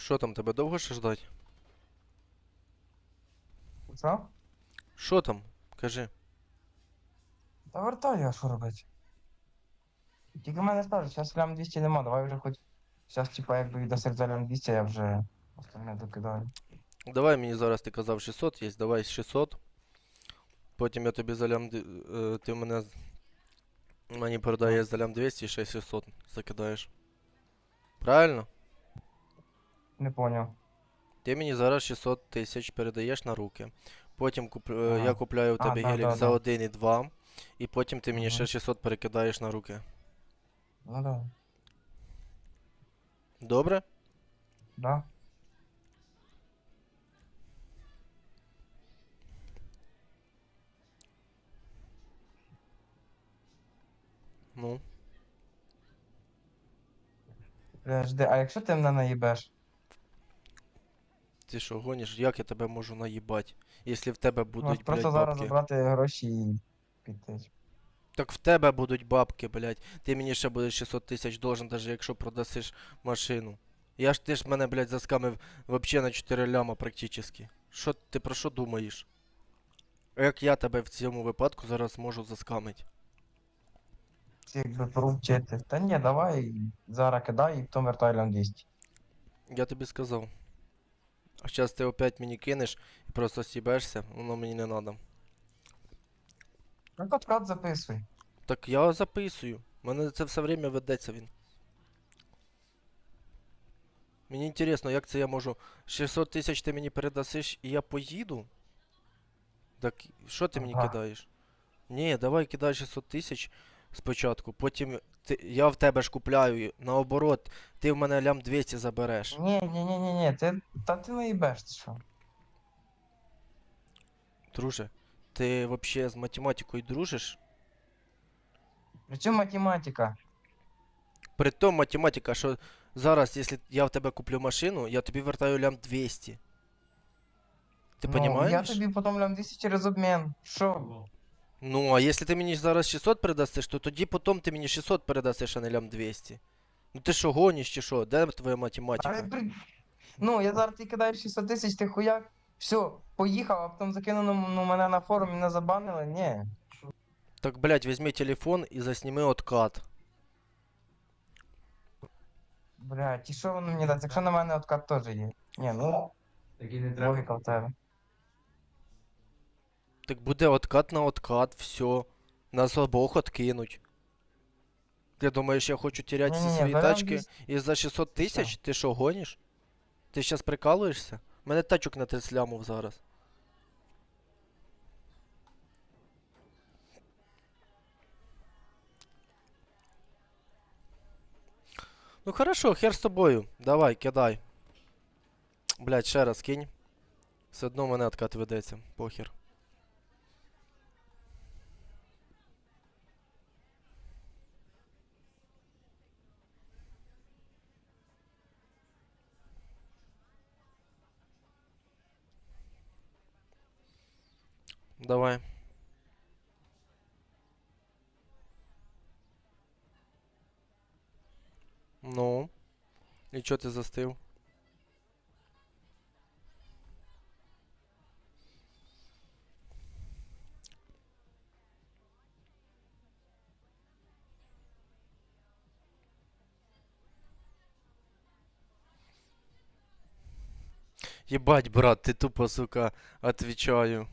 Що там, тебе довго ще ждать? Що? Що там? Кажи. Та вертаю, а що робити? Тільки в мене скажуть, зараз лям 200 нема, давай вже хоч. Зараз, типа, якби віддасиш за лям 200, я вже остальне докидаю. Давай мені зараз ти казав 600 є, давай 600. Потім я тобі залям. д- е, Ти мене. з- Мені продаєш залям 200 і ще 600 закидаєш. Правильно? Не поняв. Ти мені зараз 600 тисяч передаєш на руки. Потім куп... е, я купляю в тебе гелік да, за да. 1 і 2. І потім ти мені ще 600 перекидаєш на руки. Ну да. Добре? Да. Ну. Жди, а якщо ти мене наїбеш? Ти що гониш? Як я тебе можу наїбать? Якщо в тебе будуть, просто блядь, зараз бабки. забрати гроші і піти. Так в тебе будуть бабки, блядь. Ти мені ще будеш 600 тисяч должен, даже якщо продасиш машину. Я ж ти ж мене, блядь, заскамив вообще на 4 ляма практически. Що ти про що думаєш? Як я тебе в цьому випадку зараз можу заскамити? Ці якби поручити. Та ні, давай зараз кидай і потім вертай лям 200. Я тобі сказав. А зараз ти опять мені кинеш і просто сібешся, воно мені не надо. Ну кат записуй. Так я записую. У мене це все время ведеться він. Мені інтересно, як це я можу. 600 тисяч ти мені передасиш і я поїду? Так що ти мені Ага. кидаєш? Ні, давай кидай 600 тисяч спочатку, потім ти, я в тебе ж купляю, наоборот, ти в мене лям 200 забереш. Ні, ні, ні, ні, ні, ти, та ти наїбеш, ти що? Друже, ти взагалі з математикою дружиш? Причому математика? Притом математика, що зараз, якщо я в тебе куплю машину, я тобі вертаю лям 200. Ти ну, понімаєш? Я тобі потім лям 200 через обмін. Що? Ну, а якщо ти мені зараз 600 передасиш, то тоді потім ти мені 600 передасиш, а не лям 200. Ну ти що, гониш чи що? Де твоя математика? При... Ну, я зараз ти кидаєш 600 тисяч, ти хуяк. Все, поїхав, а потім закинув ну, ну, мене на форум, мене забанили. Ні. Так, блядь, візьми телефон і засніми откат. Блядь, і що воно мені дасть? Якщо на мене откат теж є. Ні, ну, Так і не треба. логіка в тебе. Так буде откат на откат, все. Нас обох откинуть. Ти думаєш, я хочу теряти всі Ні-ні-ні, свої тачки 200. і за 600 тисяч? Ти що, гониш? Ти зараз прикалуєшся? У мене тачок на 30 лямов зараз. Ну хорошо, хер з тобою. Давай, кидай. Блять, ще раз кинь. Все одно мене откат ведеться. Похер. Давай. Ну. І чого ти застив? Ебать, брат, ты тупо, сука, отвечаю.